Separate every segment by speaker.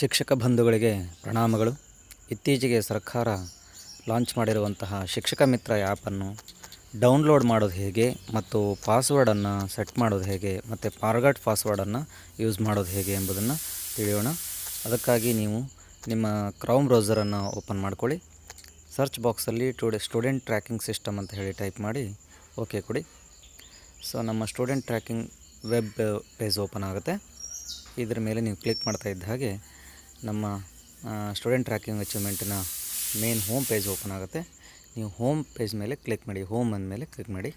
Speaker 1: ಶಿಕ್ಷಕ ಬಂಧುಗಳಿಗೆ ಪ್ರಣಾಮಗಳು. ಇತ್ತೀಚೆಗೆ ಸರ್ಕಾರ ಲಾಂಚ್ ಮಾಡಿರುವಂತಹ ಶಿಕ್ಷಕ ಮಿತ್ರ ಆ್ಯಪನ್ನು ಡೌನ್ಲೋಡ್ ಮಾಡೋದು ಹೇಗೆ ಮತ್ತು ಪಾಸ್ವರ್ಡನ್ನು ಸೆಟ್ ಮಾಡೋದು ಹೇಗೆ ಮತ್ತು ಫಾರ್ಗಟ್ ಪಾಸ್ವರ್ಡನ್ನು ಯೂಸ್ ಮಾಡೋದು ಹೇಗೆ ಎಂಬುದನ್ನು ತಿಳಿಯೋಣ. ಅದಕ್ಕಾಗಿ ನೀವು ನಿಮ್ಮ ಕ್ರೌಮ್ ಬ್ರೌಸರನ್ನು ಓಪನ್ ಮಾಡ್ಕೊಳ್ಳಿ. ಸರ್ಚ್ ಬಾಕ್ಸಲ್ಲಿ ಟುಡೆ ಸ್ಟೂಡೆಂಟ್ ಟ್ರ್ಯಾಕಿಂಗ್ ಸಿಸ್ಟಮ್ ಅಂತ ಹೇಳಿ ಟೈಪ್ ಮಾಡಿ ಓಕೆ ಕೊಡಿ. ಸೊ, ನಮ್ಮ student tracking web page open ಆಗುತ್ತೆ. ಇದರ ಮೇಲೆ ನೀವು ಕ್ಲಿಕ್ ಮಾಡ್ತಾ ಇದ್ದ ಹಾಗೆ ನಮ್ಮ ಸ್ಟೂಡೆಂಟ್ ಟ್ರ್ಯಾಕಿಂಗ್ ಅಚೀವ್ಮೆಂಟಿನ ಮೇನ್ ಹೋಮ್ ಪೇಜ್ ಓಪನ್ ಆಗುತ್ತೆ. ನೀವು ಹೋಮ್ ಪೇಜ್ ಮೇಲೆ ಕ್ಲಿಕ್ ಮಾಡಿ ಹೋಮ್ ಅಂದಮೇಲೆ ಕ್ಲಿಕ್ ಮಾಡಿ.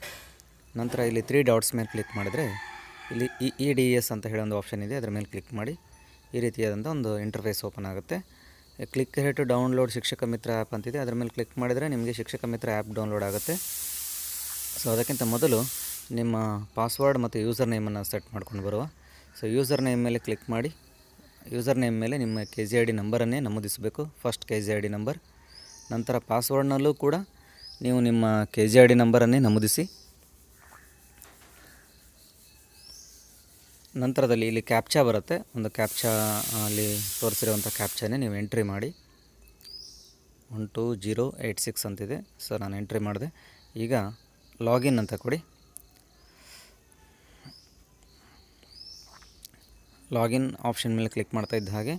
Speaker 1: ನಂತರ ಇಲ್ಲಿ ತ್ರೀ ಡಾಟ್ಸ್ ಮೇಲೆ ಕ್ಲಿಕ್ ಮಾಡಿದರೆ ಇಲ್ಲಿ ಇ ಡಿ ಎಸ್ ಅಂತ ಹೇಳೋ ಒಂದು ಆಪ್ಷನ್ ಇದೆ, ಅದರ ಮೇಲೆ ಕ್ಲಿಕ್ ಮಾಡಿ. ಈ ರೀತಿಯಾದಂಥ ಒಂದು ಇಂಟರ್ಫೇಸ್ ಓಪನ್ ಆಗುತ್ತೆ. Click here to download Shikshaka Mitra app ಅಂತಿದೆ, ಅದರ ಮೇಲೆ ಕ್ಲಿಕ್ ಮಾಡಿದರೆ ನಿಮಗೆ ಶಿಕ್ಷಕ ಮಿತ್ರ ಆ್ಯಪ್ ಡೌನ್ಲೋಡ್ ಆಗುತ್ತೆ. ಸೊ ಅದಕ್ಕಿಂತ ಮೊದಲು ನಿಮ್ಮ ಪಾಸ್ವರ್ಡ್ ಮತ್ತು ಯೂಸರ್ ನೇಮನ್ನು ಸೆಟ್ ಮಾಡ್ಕೊಂಡು ಬರುವ. ಸೊ ಯೂಸರ್ ನೇಮ್ ಮೇಲೆ ಕ್ಲಿಕ್ ಮಾಡಿ. ಯೂಸರ್ ನೇಮ್ ಮೇಲೆ ನಿಮ್ಮ ಕೆ ಜಿ ಐ ಡಿ ನಂಬರನ್ನೇ ನಮೂದಿಸಬೇಕು. First K G I D number. ನಂತರ ಪಾಸ್ವರ್ಡ್ನಲ್ಲೂ ಕೂಡ ನೀವು ನಿಮ್ಮ ಕೆ ಜಿ ಐ ಡಿ ನಂಬರನ್ನೇ ನಮೂದಿಸಿ. ನಂತರದಲ್ಲಿ ಇಲ್ಲಿ ಕ್ಯಾಪ್ಚಾ ಬರುತ್ತೆ. ಒಂದು ಕ್ಯಾಪ್ಚಾ ಅಲ್ಲಿ ತೋರಿಸಿರುವಂಥ ಕ್ಯಾಪ್ಚಾನೇ ನೀವು ಎಂಟ್ರಿ ಮಾಡಿ. One two zero eight six ಅಂತಿದೆ. ಸೊ ನಾನು ಎಂಟ್ರಿ ಮಾಡಿದೆ. ಈಗ ಲಾಗಿನ್ ಅಂತ ಕೊಡಿ. ಲಾಗಿನ್ ಆಪ್ಷನ್ ಮೇಲೆ ಕ್ಲಿಕ್ ಮಾಡ್ತಾ ಇದ್ದ ಹಾಗೆ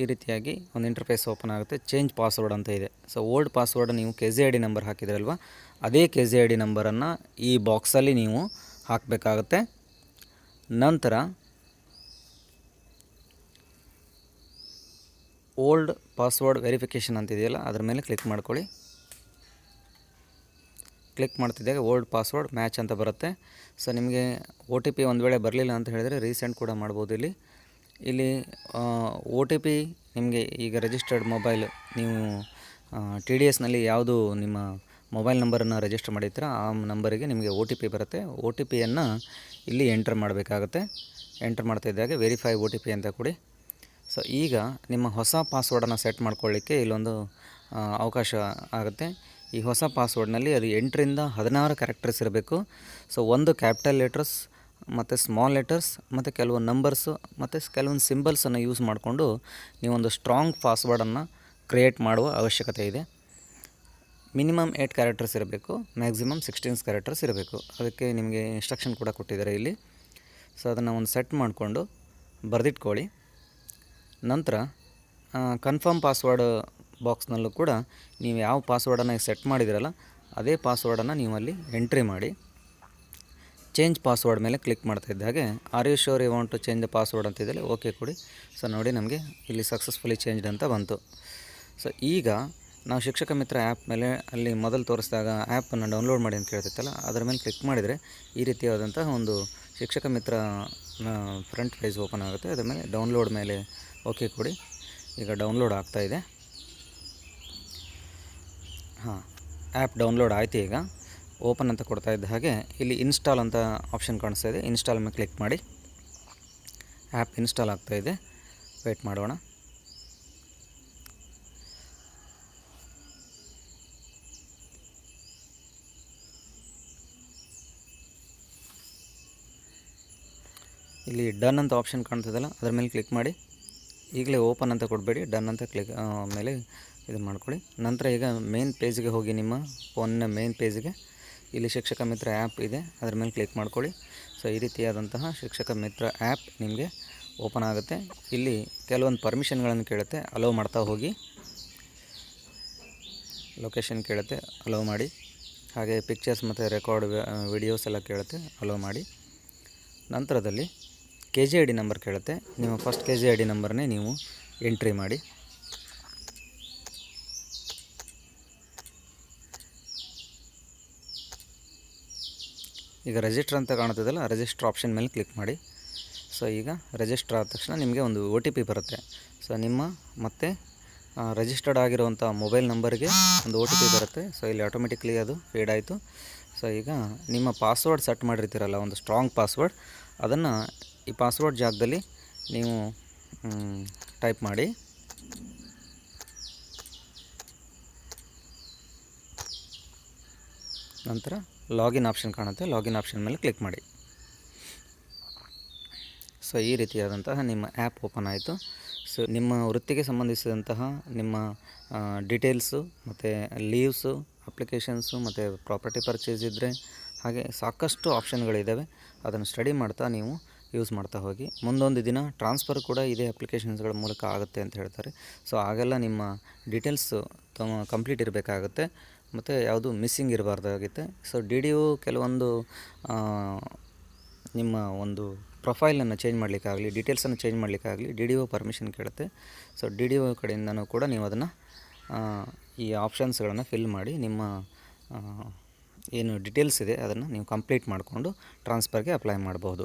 Speaker 1: ಈ ರೀತಿಯಾಗಿ ಒಂದು ಇಂಟರ್ಫೇಸ್ ಓಪನ್ ಆಗುತ್ತೆ. ಚೇಂಜ್ ಪಾಸ್ವರ್ಡ್ ಅಂತ ಇದೆ. ಸೊ ಓಲ್ಡ್ ಪಾಸ್ವರ್ಡ್ ನೀವು K G I D number ಹಾಕಿದ್ರಲ್ವ, ಅದೇ ಕೆ ಜಿ ಐ ಡಿ ನಂಬರನ್ನು ಈ ಬಾಕ್ಸಲ್ಲಿ ನೀವು ಹಾಕಬೇಕಾಗತ್ತೆ. ನಂತರ ಓಲ್ಡ್ ಪಾಸ್ವರ್ಡ್ ವೆರಿಫಿಕೇಷನ್ ಅಂತಿದೆಯಲ್ಲ ಅದರ ಮೇಲೆ ಕ್ಲಿಕ್ ಮಾಡ್ಕೊಳ್ಳಿ. ಕ್ಲಿಕ್ ಮಾಡ್ತಿದ್ದಾಗ ಓಲ್ಡ್ ಪಾಸ್ವರ್ಡ್ ಮ್ಯಾಚ್ ಅಂತ ಬರುತ್ತೆ. ಸೊ ನಿಮಗೆ ಒ ಟಿ ಪಿ ಒಂದು ವೇಳೆ ಬರಲಿಲ್ಲ ಅಂತ ಹೇಳಿದರೆ ರೀಸೆಂಟ್ ಕೂಡ ಮಾಡ್ಬೋದು ಇಲ್ಲಿ. ಇಲ್ಲಿ ಒ ಟಿ ಪಿ ನಿಮಗೆ ಈಗ ರಿಜಿಸ್ಟರ್ಡ್ ಮೊಬೈಲ್ ನೀವು ಟಿ ಡಿ ಎಸ್ನಲ್ಲಿ ಯಾವುದು ನಿಮ್ಮ ಮೊಬೈಲ್ ನಂಬರನ್ನು ರಿಜಿಸ್ಟರ್ ಮಾಡಿರ್ತೀರ, ಆ ನಂಬರಿಗೆ ನಿಮಗೆ ಒ ಟಿ ಪಿ ಬರುತ್ತೆ. ಒ ಟಿ ಪಿಯನ್ನು ಇಲ್ಲಿ ಎಂಟ್ರ್ ಮಾಡಬೇಕಾಗತ್ತೆ. ಎಂಟ್ರ್ ಮಾಡ್ತಾ ಇದ್ದಾಗ ವೆರಿಫೈ ಒ ಟಿ ಪಿ ಅಂತ ಕೊಡಿ. ಸೊ ಈಗ ನಿಮ್ಮ ಹೊಸ ಪಾಸ್ವರ್ಡನ್ನು ಸೆಟ್ ಮಾಡ್ಕೊಳ್ಳಿಕ್ಕೆ ಇಲ್ಲೊಂದು ಅವಕಾಶ ಆಗುತ್ತೆ. ಈ ಹೊಸ ಪಾಸ್ವರ್ಡ್ನಲ್ಲಿ ಅದು ಎಂಟರಿಂದ ಹದಿನಾರು ಕ್ಯಾರೆಕ್ಟರ್ಸ್ ಇರಬೇಕು. ಸೊ ಒಂದು ಕ್ಯಾಪಿಟಲ್ ಲೆಟರ್ಸ್ ಮತ್ತು ಸ್ಮಾಲ್ ಲೆಟರ್ಸ್ ಮತ್ತು ಕೆಲವೊಂದು ನಂಬರ್ಸು ಮತ್ತು ಕೆಲವೊಂದು ಸಿಂಬಲ್ಸನ್ನು ಯೂಸ್ ಮಾಡಿಕೊಂಡು ನೀವೊಂದು ಸ್ಟ್ರಾಂಗ್ ಪಾಸ್ವರ್ಡನ್ನು ಕ್ರಿಯೇಟ್ ಮಾಡುವ ಅವಶ್ಯಕತೆ ಇದೆ. ಮಿನಿಮಮ್ ಏಯ್ಟ್ ಕ್ಯಾರೆಕ್ಟರ್ಸ್ ಇರಬೇಕು ಮ್ಯಾಕ್ಸಿಮಮ್ ಸಿಕ್ಸ್ಟೀನ್ಸ್ ಕ್ಯಾರೆಕ್ಟರ್ಸ್ ಇರಬೇಕು. ಅದಕ್ಕೆ ನಿಮಗೆ ಇನ್ಸ್ಟ್ರಕ್ಷನ್ ಕೂಡ ಕೊಟ್ಟಿದ್ದಾರೆ ಇಲ್ಲಿ. ಸೊ ಅದನ್ನು ಒಂದು ಸೆಟ್ ಮಾಡಿಕೊಂಡು ಬರೆದಿಟ್ಕೊಳ್ಳಿ. ನಂತರ ಕನ್ಫರ್ಮ್ ಪಾಸ್ವರ್ಡ್ ಬಾಕ್ಸ್ನಲ್ಲೂ ಕೂಡ ನೀವು ಯಾವ ಪಾಸ್ವರ್ಡನ್ನು ಸೆಟ್ ಮಾಡಿದಿರಲ್ಲ ಅದೇ ಪಾಸ್ವರ್ಡನ್ನು ನೀವು ಅಲ್ಲಿ ಎಂಟ್ರಿ ಮಾಡಿ. ಚೇಂಜ್ ಪಾಸ್ವರ್ಡ್ ಮೇಲೆ ಕ್ಲಿಕ್ ಮಾಡ್ತಾ ಹಾಗೆ are you sure you want to change the password ಅಂತಿದ್ದಲ್ಲಿ okay ಕೊಡಿ. ಸೊ ನೋಡಿ ನಮಗೆ ಇಲ್ಲಿ ಸಕ್ಸಸ್ಫುಲಿ ಚೇಂಜ್ಡ್ ಅಂತ ಬಂತು. ಸೊ ಈಗ ನಾವು ಶಿಕ್ಷಕ ಮಿತ್ರ ಆ್ಯಪ್ ಮೇಲೆ ಅಲ್ಲಿ ಮೊದಲು ತೋರಿಸಿದಾಗ ಆ್ಯಪನ್ನು ಡೌನ್ಲೋಡ್ ಮಾಡಿ ಅಂತ ಕೇಳ್ತಿತ್ತಲ್ಲ ಅದರ ಮೇಲೆ ಕ್ಲಿಕ್ ಮಾಡಿದರೆ ಈ ರೀತಿಯಾದಂತಹ ಒಂದು ಶಿಕ್ಷಕ ಮಿತ್ರ ಫ್ರಂಟ್ ಪೇಜ್ ಓಪನ್ ಆಗುತ್ತೆ. ಅದರ ಮೇಲೆ ಡೌನ್ಲೋಡ್ ಮೇಲೆ ಓಕೆ ಕೊಡಿ. ಈಗ ಡೌನ್ಲೋಡ್ ಆಗ್ತಾಯಿದೆ ಹಾಂ ಆ್ಯಪ್ ಡೌನ್ಲೋಡ್ ಆಯಿತು ಈಗ. ಓಪನ್ ಅಂತ ಕೊಡ್ತಾ ಇದ್ದ ಹಾಗೆ ಇಲ್ಲಿ ಇನ್ಸ್ಟಾಲ್ ಅಂತ ಆಪ್ಷನ್ ಕಾಣಿಸ್ತಾ ಇದೆ. ಇನ್ಸ್ಟಾಲ್ ಮೇಲೆ ಕ್ಲಿಕ್ ಮಾಡಿ. ಆ್ಯಪ್ ಇನ್ಸ್ಟಾಲ್ ಆಗ್ತಾ ಇದೆ. ವೆಯ್ಟ್ ಮಾಡೋಣ. ಇಲ್ಲಿ ಡನ್ ಅಂತ ಆಪ್ಷನ್ ಕಾಣ್ತದಲ್ಲ ಅದ್ರ ಮೇಲೆ ಕ್ಲಿಕ್ ಮಾಡಿ. ಈಗಲೇ ಓಪನ್ ಅಂತ ಕೊಡಬೇಡಿ, ಡನ್ ಅಂತ ಕ್ಲಿಕ್ ಮೇಲೆ ಇದು ಮಾಡ್ಕೊಳ್ಳಿ. ನಂತರ ಈಗ ಮೇನ್ ಪೇಜ್ಗೆ ಹೋಗಿ ನಿಮ್ಮ ಫೋನ್ನ ಮೇನ್ ಪೇಜ್ಗೆ ಇಲ್ಲಿ ಶಿಕ್ಷಕ ಮಿತ್ರ ಆ್ಯಪ್ ಇದೆ, ಅದ್ರ ಮೇಲೆ ಕ್ಲಿಕ್ ಮಾಡ್ಕೊಳ್ಳಿ. ಸೊ ಈ ರೀತಿಯಾದಂತಹ ಶಿಕ್ಷಕ ಮಿತ್ರ ಆ್ಯಪ್ ನಿಮಗೆ ಓಪನ್ ಆಗುತ್ತೆ. ಇಲ್ಲಿ ಕೆಲವೊಂದು ಪರ್ಮಿಷನ್ಗಳನ್ನು ಕೇಳುತ್ತೆ ಅಲೋ ಮಾಡ್ತಾ ಹೋಗಿ. ಲೊಕೇಶನ್ ಕೇಳುತ್ತೆ ಅಲೋ ಮಾಡಿ. ಹಾಗೆ ಪಿಕ್ಚರ್ಸ್ ಮತ್ತು ರೆಕಾರ್ಡ್ ವಿಡಿಯೋಸ್ ಎಲ್ಲ ಕೇಳುತ್ತೆ ಅಲೋ ಮಾಡಿ. ನಂತರದಲ್ಲಿ K G I D number ಕೇಳುತ್ತೆ. ನಿಮ್ಮ first K G I D ನಂಬರ್ನೇ ನೀವು ಎಂಟ್ರಿ ಮಾಡಿ. ಈಗ ರಿಜಿಸ್ಟರ್ ಅಂತ ಕಾಣ್ತದಲ್ಲ ರಿಜಿಸ್ಟರ್ ಆಪ್ಷನ್ ಮೇಲೆ ಕ್ಲಿಕ್ ಮಾಡಿ. ಸೊ ಈಗ ರಿಜಿಸ್ಟರ್ ಆದ ತಕ್ಷಣ ನಿಮಗೆ ಒಂದು ಒ ಟಿ ಪಿ ಬರುತ್ತೆ. ಸೊ ನಿಮ್ಮ ಮತ್ತೆ ರಿಜಿಸ್ಟರ್ಡ್ ಆಗಿರುವಂಥ ಮೊಬೈಲ್ ನಂಬರ್ಗೆ ಒಂದು ಒ ಟಿ ಪಿ ಬರುತ್ತೆ. ಸೊ ಇಲ್ಲಿ ಆಟೋಮೆಟಿಕ್ಲಿ ಅದು ಫೀಡ್ ಆಯಿತು. ಸೊ ಈಗ ನಿಮ್ಮ ಪಾಸ್ವರ್ಡ್ ಸೆಟ್ ಮಾಡಿರ್ತೀರಲ್ಲ, ಒಂದು ಸ್ಟ್ರಾಂಗ್ ಪಾಸ್ವರ್ಡ್ ಅದನ್ನು ಈ ಪಾಸ್ವರ್ಡ್ ಜಾಗದಲ್ಲಿ ನೀವು ಟೈಪ್ ಮಾಡಿ. ನಂತರ ಲಾಗಿನ್ ಆಪ್ಷನ್ ಕಾಣುತ್ತೆ. ಲಾಗಿನ್ ಆಪ್ಷನ್ ಮೇಲೆ ಕ್ಲಿಕ್ ಮಾಡಿ. ಸೊ ಈ ರೀತಿಯಾದಂತಹ ನಿಮ್ಮ ಆ್ಯಪ್ ಓಪನ್ ಆಯಿತು. ಸೊ ನಿಮ್ಮ ವೃತ್ತಿಗೆ ಸಂಬಂಧಿಸಿದಂತಹ ನಿಮ್ಮ ಡೀಟೇಲ್ಸು ಮತ್ತು ಲೀವ್ಸು ಅಪ್ಲಿಕೇಶನ್ಸು ಮತ್ತು ಪ್ರಾಪರ್ಟಿ ಪರ್ಚೇಸ್ ಇದ್ದರೆ ಹಾಗೆ ಸಾಕಷ್ಟು ಆಪ್ಷನ್ಗಳಿದ್ದಾವೆ ಅದನ್ನು ಸ್ಟಡಿ ಮಾಡ್ತಾ ನೀವು ಯೂಸ್ ಮಾಡ್ತಾ ಹೋಗಿ. ಮುಂದೊಂದು ದಿನ ಟ್ರಾನ್ಸ್ಫರ್ ಕೂಡ ಇದೇ ಅಪ್ಲಿಕೇಶನ್ಸ್ಗಳ ಮೂಲಕ ಆಗುತ್ತೆ ಅಂತ ಹೇಳ್ತಾರೆ. ಸೊ ಆಗೆಲ್ಲ ನಿಮ್ಮ ಡೀಟೇಲ್ಸು ತಮ್ಮ ಕಂಪ್ಲೀಟ್ ಇರಬೇಕಾಗುತ್ತೆ. ಮತ್ತು ಯಾವುದು ಮಿಸ್ಸಿಂಗ್ ಇರಬಾರ್ದಾಗುತ್ತೆ. ಸೊ, ಡಿ ಡಿ ಯು ಕೆಲವೊಂದು ನಿಮ್ಮ ಒಂದು ಪ್ರೊಫೈಲನ್ನು ಚೇಂಜ್ ಮಾಡಲಿಕ್ಕಾಗಲಿ, ಡೀಟೇಲ್ಸನ್ನು ಚೇಂಜ್ ಮಾಡಲಿಕ್ಕಾಗಲಿ ಡಿ ಡಿ ಒ ಪರ್ಮಿಷನ್ ಕೇಳುತ್ತೆ. ಸೊ, ಡಿ ಡಿ ಒ ಕಡೆಯಿಂದನೂ ಕೂಡ ನೀವು ಅದನ್ನು ಈ ಆಪ್ಷನ್ಸ್ಗಳನ್ನು ಫಿಲ್ ಮಾಡಿ ನಿಮ್ಮ ಏನು ಡೀಟೇಲ್ಸ್ ಇದೆ ಅದನ್ನು ನೀವು ಕಂಪ್ಲೀಟ್ ಮಾಡಿಕೊಂಡು ಟ್ರಾನ್ಸ್ಫರ್ಗೆ ಅಪ್ಲೈ ಮಾಡ್ಬೋದು.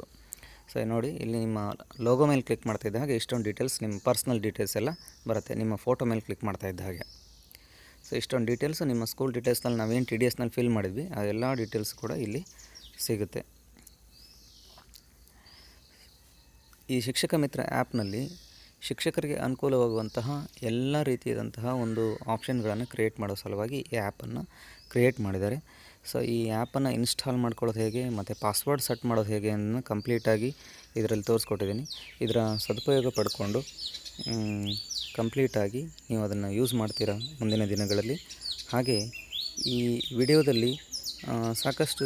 Speaker 1: ಸೊ ನೋಡಿ, ಇಲ್ಲಿ ನಿಮ್ಮ ಲೋಗೋ ಮೇಲೆ ಕ್ಲಿಕ್ ಮಾಡ್ತಾ ಇದ್ದ ಹಾಗೆ ಇಷ್ಟೊಂದು ಡೀಟೇಲ್ಸ್ ನಿಮ್ಮ ಪರ್ಸ್ನಲ್ ಡೀಟೇಲ್ಸ್ ಎಲ್ಲ ಬರುತ್ತೆ. ನಿಮ್ಮ ಫೋಟೋ ಮೇಲೆ ಕ್ಲಿಕ್ ಮಾಡ್ತಾ ಇದ್ದ ಹಾಗೆ. ಸೊ ಇಷ್ಟೊಂದು ಡೀಟೇಲ್ಸು ನಿಮ್ಮ ಸ್ಕೂಲ್ ಡೀಟೇಲ್ಸ್ನಲ್ಲಿ ನಾವೇನು ಟಿ ಡಿ ಎಸ್ನಲ್ಲಿ ಫಿಲ್ ಮಾಡಿದ್ವಿ, ಆ ಎಲ್ಲ ಡೀಟೇಲ್ಸ್ ಕೂಡ ಇಲ್ಲಿ ಸಿಗುತ್ತೆ. ಈ ಶಿಕ್ಷಕ ಮಿತ್ರ ಆ್ಯಪ್ನಲ್ಲಿ ಶಿಕ್ಷಕರಿಗೆ ಅನುಕೂಲವಾಗುವಂತಹ ಎಲ್ಲ ರೀತಿಯಾದಂತಹ ಒಂದು ಆಪ್ಷನ್ಗಳನ್ನು ಕ್ರಿಯೇಟ್ ಮಾಡೋ ಸಲುವಾಗಿ ಈ ಆ್ಯಪನ್ನು ಕ್ರಿಯೇಟ್ ಮಾಡಿದ್ದಾರೆ. ಸೊ ಈ ಆ್ಯಪನ್ನು ಇನ್ಸ್ಟಾಲ್ ಮಾಡ್ಕೊಳ್ಳೋದು ಹೇಗೆ, ಮತ್ತು ಪಾಸ್ವರ್ಡ್ ಸೆಟ್ ಮಾಡೋದು ಹೇಗೆ ಅನ್ನೋ ಕಂಪ್ಲೀಟಾಗಿ ಇದರಲ್ಲಿ ತೋರಿಸ್ಕೊಟ್ಟಿದ್ದೀನಿ. ಇದರ ಸದುಪಯೋಗ ಪಡ್ಕೊಂಡು ಕಂಪ್ಲೀಟಾಗಿ ನೀವು ಅದನ್ನು ಯೂಸ್ ಮಾಡ್ತೀರಾ ಮುಂದಿನ ದಿನಗಳಲ್ಲಿ. ಹಾಗೆ ಈ ವಿಡಿಯೋದಲ್ಲಿ ಸಾಕಷ್ಟು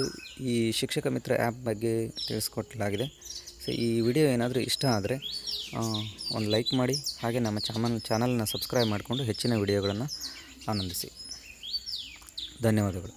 Speaker 1: ಈ ಶಿಕ್ಷಕ ಮಿತ್ರ ಆ್ಯಪ್ ಬಗ್ಗೆ ತಿಳಿಸ್ಕೊಟ್ಲಾಗಿದೆ. ಸೊ ಈ ವಿಡಿಯೋ ಏನಾದರೂ ಇಷ್ಟ ಆದರೆ ಒಂದು ಲೈಕ್ ಮಾಡಿ, ಹಾಗೆ ನಮ್ಮ ಚಾನಲ್ ಚಾನಲನ್ನ ಸಬ್ಸ್ಕ್ರೈಬ್ ಮಾಡಿಕೊಂಡು ಹೆಚ್ಚಿನ ವಿಡಿಯೋಗಳನ್ನು ಆನಂದಿಸಿ. ಧನ್ಯವಾದಗಳು.